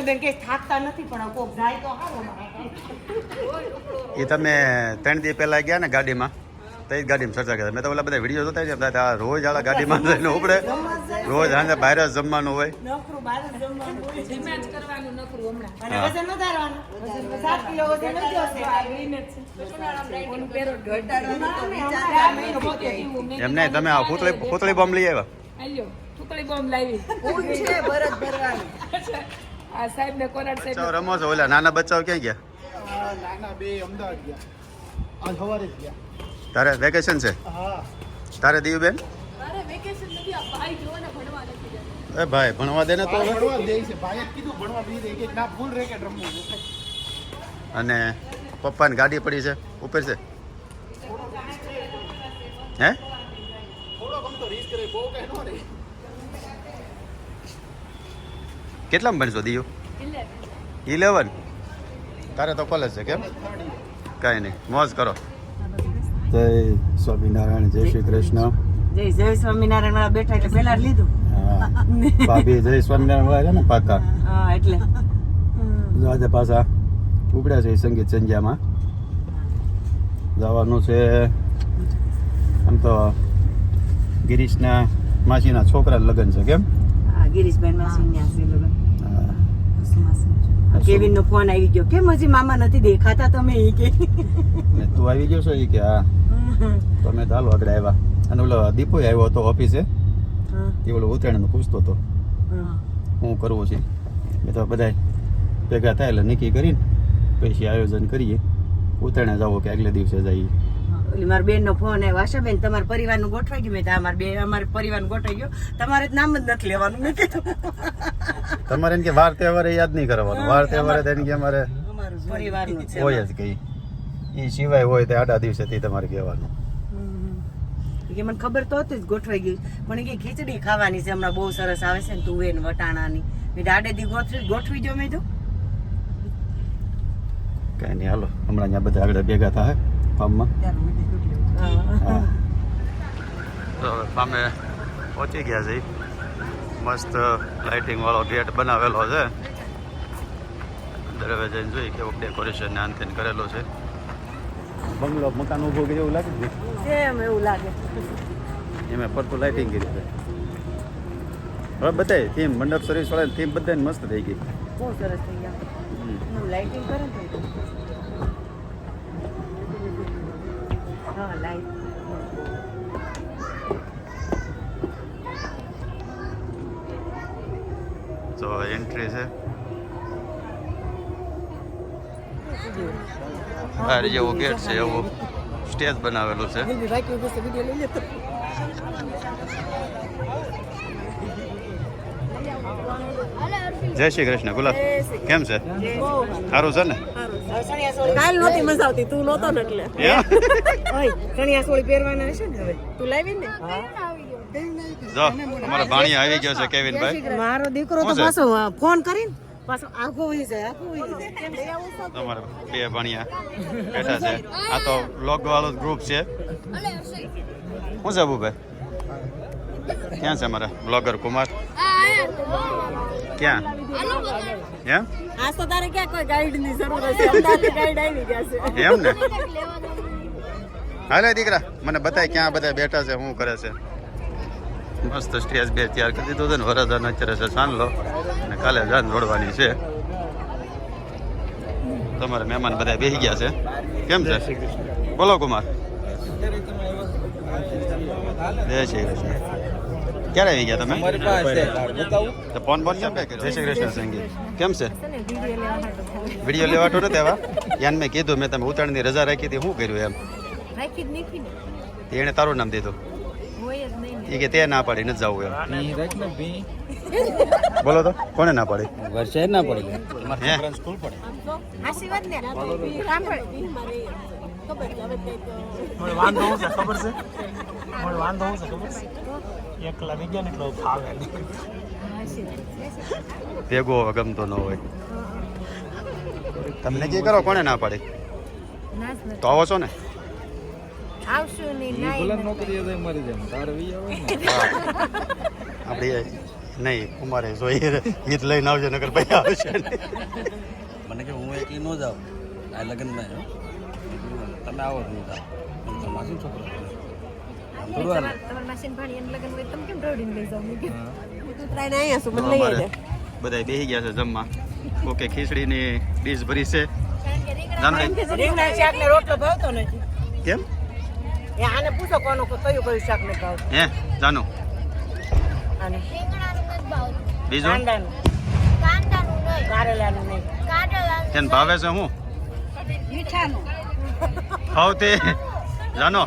ઈ કે થાકતા નથી પણ કોક જાય તો સારું એ તમે ત્રણ દી પહેલા ગયા ને ગાડીમાં? તો એ જ ગાડીમાં ચર્ચા કરતા મેં તો ઓલા બધા વીડિયો જોતા હતા આ રોજ આલા ગાડીમાં જઈને ઉપડે. રોજ સાંજે બહાર જ જમવાનું હોય. નોકરું બહાર જ જમવાનું હોય. ડિમાન્ડ કરવાનું નકરું હમણાં. અને વજન વધારવાનું. 7 કિલો વજન ગયો છે. ઓલું પહેરો ઘટાડવાનું તો વિચાર આવે મહિનો છે પોતે કે એવું એમ નહીં તમે આ પૂતળી પૂતળી બોમ્બ લઈ આવ્યા? આલ્યો થૂકડી બોમ્બ લાવી. ઊંઘ છે બરત ભરવાની. આ સાહેબ ને કોરાડ સાહેબ રમો છો ઓલા નાના બચ્ચાઓ ક્યાં ગયા? નાના બે અમદાવાદ ગયા. આજ સવારે જ ગયા. તારે વેકેશન છે? હા. તારે દીવબેન મારે વેકેશન નથી આ ભાઈ જો ભણવા નથી જતા એ ભાઈ ભણવા દે ને તો ભણવા દે છે ભાઈએ કીધું ભણવા બી દે કે ના ફૂલ રેકેટ રમવું છે અને પપ્પાની ગાડી પડી છે ઉપર છે? હે? થોડોક આમ તો રીસ કરે બહુ કઈ નો રે. કેટલામાં ભણશો દીવ ઇલેવન તારે તો કોલેજ છે કેમ? કાંઈ નહીં. મોજ કરો. જય સ્વામિનારાયણ જય શ્રી કૃષ્ણ. જય જય સ્વામિનારાયણ વાળા બેઠા એટલે પહેલા લીધું. ભાભી જય સ્વામિનારાયણ વાળા ને પાકા હા એટલે. જો આજે પાછા ઉપડ્યા છે સંગીત સંધ્યામાં. જવાનું છે આમ તો ગિરીશના માસીના છોકરા લગ્ન છે કેમ? ગિરીશભાઈ માસીના લગન. કેવિન નો ફોન આવી ગયો. કેમ હજી મામા નથી દેખાતા તમે એ કે? તું આવી ગયો છો એ કે હા. તમે તો હાલો આગળ આવ્યા. અને ઓલો દીપો આવ્યો હતો ઓફિસે. એ ઓલો ઉત્તરાયણ પૂછતો હતો. હું. કરવું છે? મેં તો બધા ભેગા થાય એટલે નક્કી કરીને પછી આયોજન કરીએ. ઉત્તરાયણ જાવો કે આગલે દિવસે જઈએ ઓલી મારા બેન નો ફોન આવ્યો. આશાબેન તમારા પરિવારનું ગોઠવાઈ ગયું? મેં તો અમારા બે અમારે પરિવારનું ગોઠવાઈ ગયું. તમારે જ નામ જ નથી લેવાનું મેં કીધું. તમારે એમ કે વાર તહેવારે યાદ નહીં કરવાનું. વાર તહેવારે તો એમ કે અમારે પરિવારનું છે. હોય જ કઈ. એ સિવાય હોય તો આડા દિવસેથી તમારે કહેવાનું. કે મને ખબર તો હતી જ ગોઠવાઈ ગયું. પણ કે ખીચડી ખાવાની છે હમણાં બહુ સરસ આવે છે ને તુવેર ને વટાણાની. મેં દાડે દી ગોઠવી ગોઠવી જો મેં તો કાંઈ નહીં હાલો. હમણાં અહીંયા બધા આગળ ભેગા થાય ફાર્મમાં તો હવે ફાર્મે પહોંચી ગયા છે. મસ્ત લાઇટિંગ વાળો ગેટ બનાવેલો છે. અંદર હવે જઈને જોઈએ કેવું ડેકોરેશન ને આનથી કરેલો છે. બંગલો મકાન ઊભું કર્યું એવું લાગે છે? કેમ એવું લાગે. એમાં ફરતું લાઇટિંગ કરી છે. હવે બધાય થીમ મંડપ સર્વિસ વાળા થીમ બધાને મસ્ત થઈ ગઈ. બહુ સરસ થઈ ગયા. લાઇટિંગ કરે હા લાઇટ તો એન્ટ્રી છે બહાર જેવો ગેટ છે એવો સ્ટેજ બનાવેલું છે. જય શ્રી કૃષ્ણ ગુલાબ કેમ છે? સારું છે ને? કાલ નહોતી મજા આવતી તું નહોતો ને એટલે. ચણિયા ચોળી પહેરવાના હશે ને હવે? તું લાવી ને? જો અમારો ભાણિયા આવી ગયો છે કેવિનભાઈ. મારો દીકરો તો પાછો ફોન કરીને પાછો આખો હોય જાય આખો હોય છે? તમારા બે ભાણિયા બેઠા છે. આ તો લોગ વાળું ગ્રુપ છે. શું છે અબુભાઈ? ક્યાં છે અમારા બ્લોગર કુમાર? ક્યાં? એમ? આજ તો તારે ક્યાં કોઈ ગાઈડની જરૂર હશે ગાઈડ આવી ગયા છે. એમ ને? હાલે દીકરા મને બતાય ક્યાં બધા બેઠા છે શું કરે છે? મસ્ત સ્ટેજ બે તૈયાર કરી દીધું છે ને વરદાન અત્યારે છે સાંજલો અને કાલે જાન દોડવાની છે. તમારા મહેમાન બધા બેસી ગયા છે. કેમ છે? બોલો કુમાર. જય શ્રી કૃષ્ણ. ક્યારે આવી ગયા તમે? તો ફોન ફોન કેમ કર્યો જય શ્રી કૃષ્ણ સંગીત. કેમ છે? વીડિયો લેવાતો નથી આવા યાન મેં કીધું મેં તમે ઉત્તરાયણની રજા રાખી હતી શું કર્યું એમ? રાખી જ નથી ને. એણે તારું નામ દીધું. હોય જ નહીં એ કે તે ના પાડી નથી જવું એમ. બોલો તો કોને ના પાડી? વર્ષે ના પડી. હે? આશીર્વાદ ને. સાંભળ. મને વાંધો છે? ખબર છે? મને વાંધો હું છે ખબર? એકલા વિજ્ઞાન એટલો ફાવે ભેગો હવે ગમતો ન હોય. તમે જે કરો કોને ના પાડે? તો આવો છો ને આપણે નહીં ભૂલન નોકરી એ મરી જાય તારે વી આવે ને. આપણી નહીં અમારે જોઈએ ઈદ લઈને આવજો નગર ભાઈ આવશે. મને કે હું એકલી ન જાઉં. આ લગ્નમાં. તમે આવો તો હું જાઉં. શું છોકરો બધા બેસી ગયા છે જમવા ઓકે ખીચડીની ડીશ ભરી છે જાનભાઈ શાક ને રોટલો ભાવતો નથી કેમ એ આને પૂછો કોનું કયું કયું શાક ને ભાવતું હે જાનો બીજું કાંદાનું કારેલાનું નહીં એને ભાવે છે હું તે જાનો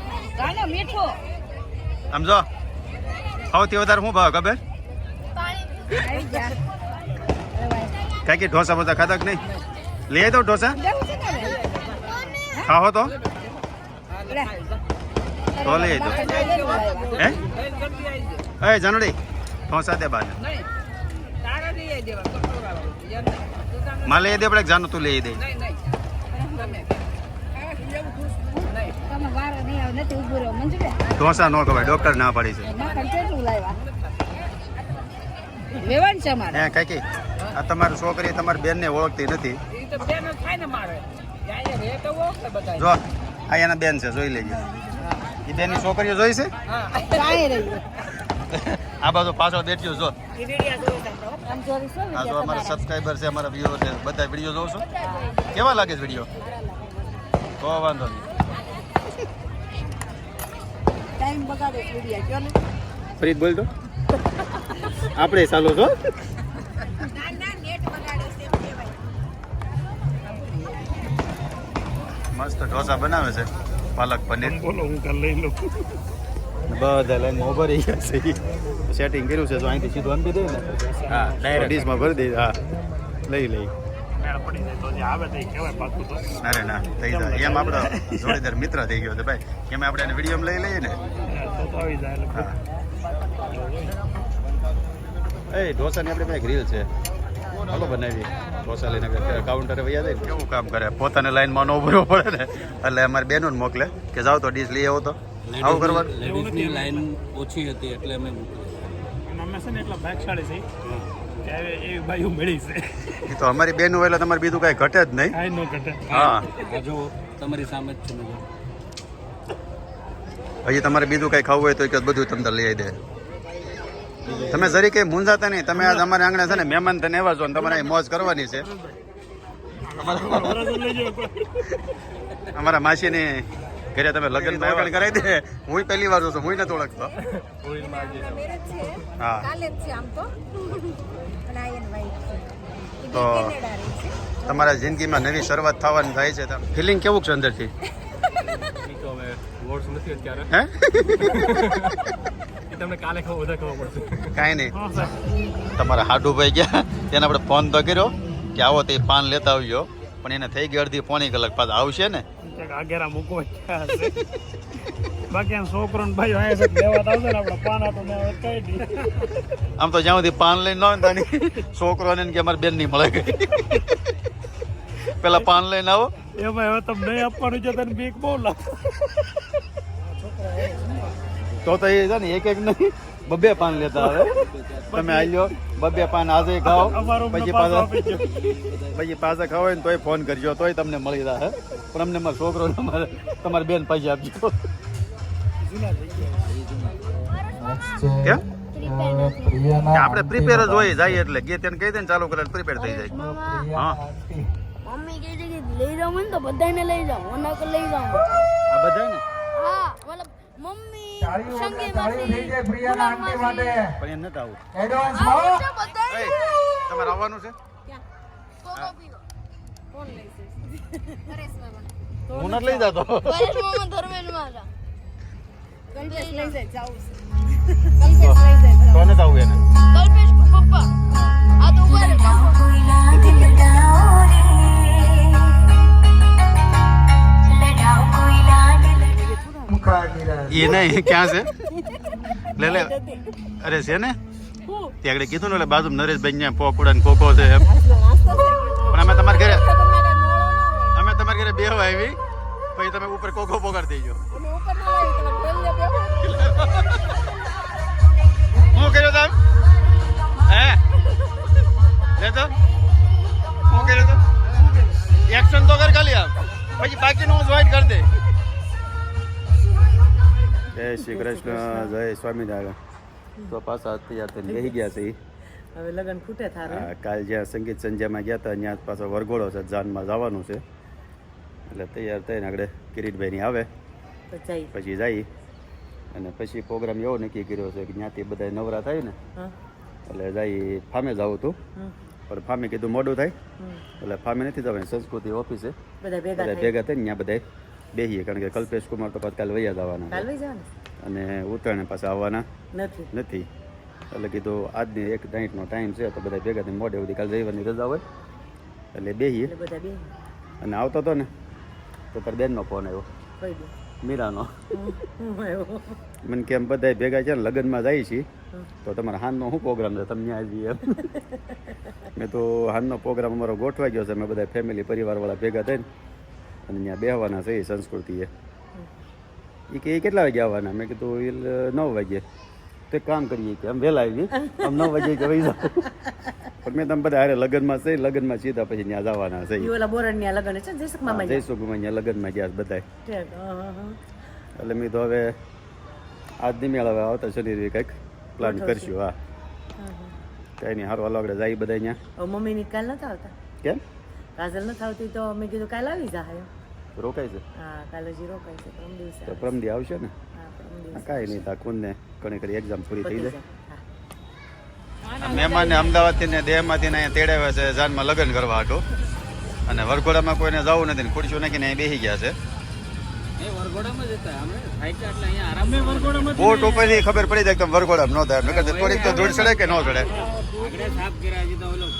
સમજો સૌથી વધારે શું ભાવ ખબર? કઈ કઈ ઢોસા બધા ખાધા કે નહીં? લઈ દો ઢોસા. ખાઓ તો. તો લઈ દો. હે? એ જાનુડી ઢોસા દે બાજુ માં લઈ દે આપણે જાનું તું લઈ દે. ઢોસા ન ખવાય ડોક્ટર ના પાડી છે. હે કઈ કઈ આ તમારી છોકરી તમારી બેન ને ઓળખતી નથી જો આ એના બેન છે જોઈ લેજો. એ બેનની છોકરીઓ જોઈ છે? આ બાજુ પાછો બેઠ્યો જો. આ જો અમારા સબસ્ક્રાઈબર છે અમારા વ્યૂઅર છે બધા વીડિયો જોઉં છું. કેવા લાગે છે વીડિયો? તો વાંધો નહીં. ફરીદ બોલ તો. આપણે ચાલો છો. મસ્ત ઢોસા બનાવે છે પાલક પનીર. બોલો હું કાલ લઈ લઉં. બધા લઈને ઊભા રહી ગયા છે. સેટિંગ કર્યું છે તો અહીંથી સીધું આપી દે ને. હા ડાયરેક્ટ ડીશમાં ભરી દે હા. લઈ લઈ મેળ પડી જાય તો જે આવે તે કહેવાય પાછું તો. અરે ના થઈ જાય. એમ આપણો જોડીદાર મિત્ર થઈ ગયો છે ભાઈ. એમ આપણે એને વીડિયો લઈ લઈએ ને. તો આવી જાય એટલે એ ઢોસાની આપણે પાસે ગ્રીલ છે. હાલો બનાવી ઢોસા લઈને કાઉન્ટરે વૈયા જાય કેવું કામ કરે? પોતાને લાઈનમાં ન ઉભરવો પડે ને? એટલે અમારી બહેનોને મોકલે કે જાઓ તો ડીશ લઈ આવો તો. આવું કરવાનું? લેડીઝની લાઈન ઓછી હતી એટલે અમે અમે છે ને એટલા ભાગશાળી છે કે હવે એવી બાઈઓ મળી છે. એ તો અમારી બેન હોય એટલે તમારે બીજું કાંઈ ઘટે જ નહીં. ઘટે. હા. જો તમારી સામે જ છે હજી તમારે બીજું કંઈ ખાવું હોય તો કે બધું તમને લઈ આવી દે. તમે જરી કઈ મૂંઝાતા નહીં. તમે આજ અમારે આંગણે છે ને મહેમાન તને એવા છો ને તમારે મોજ કરવાની છે. અમારા માસીની ઘરે તમે લગ્ન મહેમાન કરાવી દે. હું પહેલી વાર જોઉં છું. હું નથી ઓળખતો. હા. તો. તમારા જિંદગીમાં નવી શરૂઆત થવાની થાય છે ફિલિંગ કેવું છે અંદરથી? વર્ડ્સ નથી અત્યારે. હે? તમને કાલે ખબર બધા ખબર પડશે. કાંઈ નહીં. તમારા હાડુભાઈ ગયા. તેને આપણે ફોન તો કર્યો કે આવો તે પાન લેતા આવજો. પણ એને થઈ ગયો અડધી પોણી કલાક પાછા આવશે ને. આગેરા બાકી આમ છોકરો ને ભાઈ અહીંયા લેવા આવશે ને આપણે પાના આમ તો જ્યાં સુધી પાન લઈને ન તાની છોકરોને એમ કે અમારી બેન નહીં મળે. ગઈ પેલા પાન લઈને આવો. એમાં હવે તમને નહીં આપવાનું છે તને બીક બહુ લાગે. તો તો એ છે ને એક એક નહીં બબે પાન લેતા આવે. તમે આવી લો બબે પાન આજે ખાઓ પછી પાછા પછી પાછા ખાવ હોય ને તોય ફોન કરજો તોય તમને મળી રહે. પણ અમને મારો છોકરો તમારે તમારી બેન પૈસા આપજો. કેમ? આપણે પ્રિપેર જ હોય જાય એટલે. કે તેને કહી દે ને ચાલુ કરે પ્રિપેર થઈ જાય. હા. મમ્મી કહે છે કે લઈ જાઉં ને તો બધાને લઈ જાઉં ઓના કે લઈ જાઉં. આ બધાને હા મતલબ મમ્મી સંગે માસી ગુલાબ માસી પણ એ નથી આવું આવું છે તમારે આવવાનું છે? કોણ લઈ જશે? પરેશ મામા હું નથી લઈ જતો. પરેશ મામા ધર્મેન્દ્ર મારા કલ્પેશ લઈ જાય જાવું છે. તો કલ્પેશ લઈ જાય તો નથી આવું એને? કલ્પેશ પપ્પા. આ તો ઊભા ये नहीं क्या से ले ले अरे से ने ત્યાં આગળ કીધું ને એટલે બાજુ નરેશભાઈ ને પોકુડા ને કોકો છે એમ. પણ અમે તમારા ઘરે અમે તમારા ઘરે બે આવી પછી તમે ઉપર કોકો પોકાર દેજો. શું કર્યો તમે હે લે તો. શું કર્યો તો? એક્શન તો કર ખાલી આમ. પછી બાકીનું હું જોઈન કરી દે. જય શ્રી કૃષ્ણ જય સ્વામિનારાયણ. તો પાછા તૈયાર થઈને બેસી ગયા છે. હવે લગન ખૂટે થારું. કાલ જ્યાં સંગીત સંધ્યામાં ગયા હતા ત્યાં પાછો વરઘોડો છે જાનમાં જવાનું છે. એટલે તૈયાર થઈને આગળ કિરીટભાઈની આવે. તો પછી જાય. અને પછી પ્રોગ્રામ એવો નક્કી કર્યો છે કે ત્યાંથી બધા નવરા થાય ને એટલે જાય ફામે જવું હતું પણ ફામે કીધું મોડું થાય. એટલે ફામે નથી જવાની સંસ્કૃતિ ઓફિસે. બધા ભેગા બધા થાય. ભેગા થઈને ત્યાં બધા બેસીએ કારણ કે કલ્પેશ કુમાર તો પાછા કાલ વૈયા જવાના? અને ઉત્તરાયણ પાછા આવવાના? નથી. નથી. એટલે કીધું આજની એક નાઇટનો ટાઈમ છે તો બધા ભેગા થઈને મોડે સુધી કાલ રવિવારની રજા હોય. એટલે બેસીએ એટલે બધા બે અને આવતો હતો ને? તો તાર બેનનો ફોન આવ્યો. મીરાનો. મને કેમ બધા ભેગા છે ને લગ્નમાં જાય છીએ તો તમારા હાનનો શું પ્રોગ્રામ છે? તમને આવી એમ. મેં તો હાનનો પ્રોગ્રામ અમારો ગોઠવાઈ ગયો છે. અમે બધા ફેમિલી પરિવારવાળા ભેગા થઈને. અને ત્યાં બેહવાના છે એ સંસ્કૃતિએ. એ કે કેટલા વાગે આવવાના? મેં કીધું એ નવ વાગે. તો એક કામ કરીએ કે આમ વહેલા આવી આમ નવ વાગે કે વહી જાઓ. પણ મેં તમે બધા હારે લગ્નમાં છે લગ્નમાં સીધા પછી ત્યાં જવાના છે. ઓલા બોરણની છે ને જયસુખ મામા ત્યાં લગ્નમાં ગયા બધા. એટલે મેં તો હવે આજ નહીં મેળ હવે આવતા શનિ કંઈક પ્લાન કરશું હા. કંઈ નહીં સારું હાલો આગળ જાય બધા અહીંયા મમ્મી નિકાલ નતા આવતા? કેમ? કાજલ નથી આવતી તો મેં કીધું કાલ આવી જાય રોકાય છે? હા કાલે જી રોકાય છે પરમ દિવસે તો પરમ દી આવશે ને? હા પરમ દિવસે કાંઈ નહીં તા કોને ઘણી કરી એક્ઝામ પૂરી થઈ જાય. મહેમાનને અમદાવાદથી ને દેહમાંથી ને અહીંયા તેડાવ્યા છે જાનમાં લગ્ન કરવા હાટું અને વરઘોડામાં કોઈને જવું નથી ને ખુરશીઓ નાખીને અહીં બેસી ગયા છે. બોટ ઉપરની ખબર પડી જાય કે તમે વરઘોડામાં ન થાય મેં કીધું થોડીક તો ધૂળ ચડે કે ન ચડે?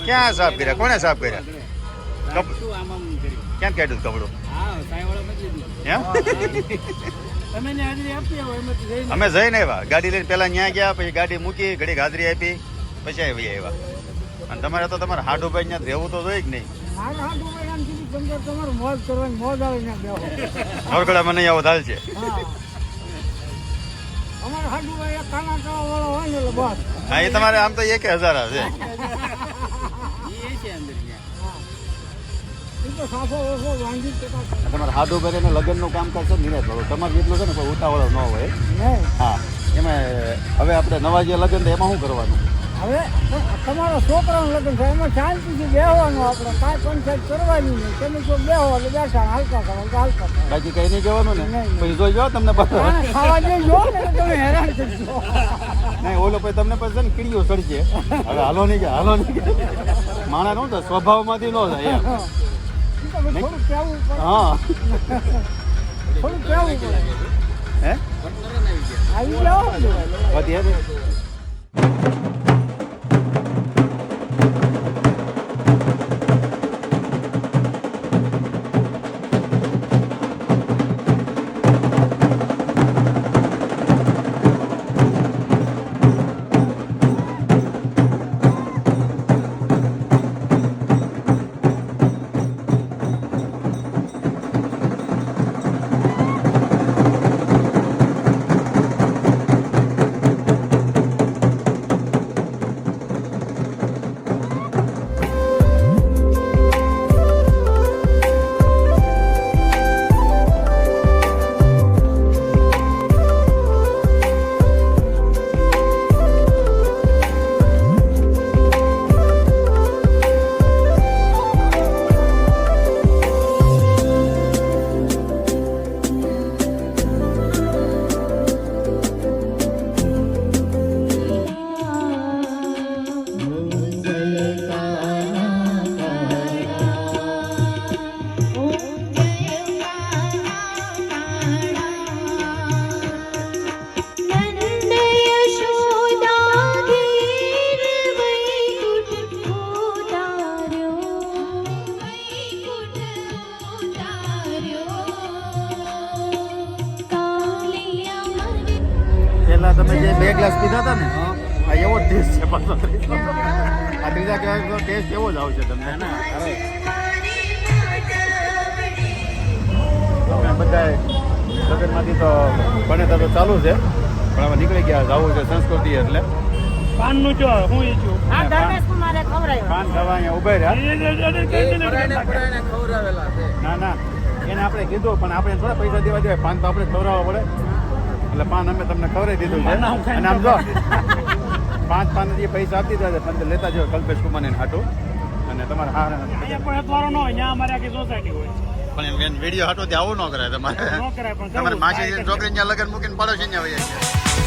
ક્યાં સાફ કર્યા? કોને સાફ કર્યા? ક્યાં કાઢ્યું કપડું? એમ? અમે જઈને આવ્યા. ગાડી લઈને પેલા ત્યાં ગયા પછી ગાડી મૂકી ઘડી હાજરી આપી પછી આવી આવ્યા. અને તમારે તો તમારે હાડુભાઈ ત્યાં રહેવું તો જોઈએ જ નહીં. હાડ મને આવે છે. હા. હાડ એ તમારે આમ તો એક હજાર છે જ તમારે હાડુભાઈ ને લગ્નનું કામ કરશો નિરાશ બાબુ તમારે જેટલું છે ને કોઈ ઉતાવળો ન હોય. હા. એમાં હવે આપણે નવા જે લગ્ન એમાં શું કરવાનું? હવે તમારો છોકરાનું લગ્ન થાય એમાં શાંતિથી બેહવાનું આપણે. કાંઈ પંચાયત કરવાની નહીં. તમે જો બેહો એટલે બેઠા હાલતા કરો હાલતા કરો. બાકી કઈ નહીં જવાનું ને. પછી જોઈ જાઓ તમને ખાવા દેજો ને તમે હેરાન થશો નહીં ઓલો પછી તમને પછી છે ને કીડીઓ સડશે. હવે હાલો નહીં કે હાલો નહીં કે. માણા શું સ્વભાવમાંથી ન થાય એમ. હા. હે. આવી જાઓ જ આવશે તમને અમે લગ્નમાંથી તો ભણેતા તો ચાલુ છે પણ હવે નીકળી ગયા જવું છે સંસ્કૃતિ એટલે પાનનું જો હું ઈચ્છું ધર્મેશ કુમારે પાન ખાવા અહીંયા ઊભા રહ્યા ના ના એને આપણે કીધું પણ આપણે થોડા પૈસા દેવા જોઈએ પાન તો આપણે ખવડાવવા પડે એટલે પાન અમે તમને ખવડાવી દીધું છે અને આમ જો પાંચ પાન જે પૈસા આપી દીધા છે પંદર લેતા જાઓ કલ્પેશ કુમારને હાટું અને તમારે હા અહીંયા પણ અથવારો ન હોય ત્યાં અમારે આખી સોસાયટી હોય પણ એમ વીડિયો હાટો ત્યાં આવું ન કરાય તમારે. ન કરાય પણ તમારે. માસી છોકરી ત્યાં લગન મૂકીને પડોશી ત્યાં વહી જાય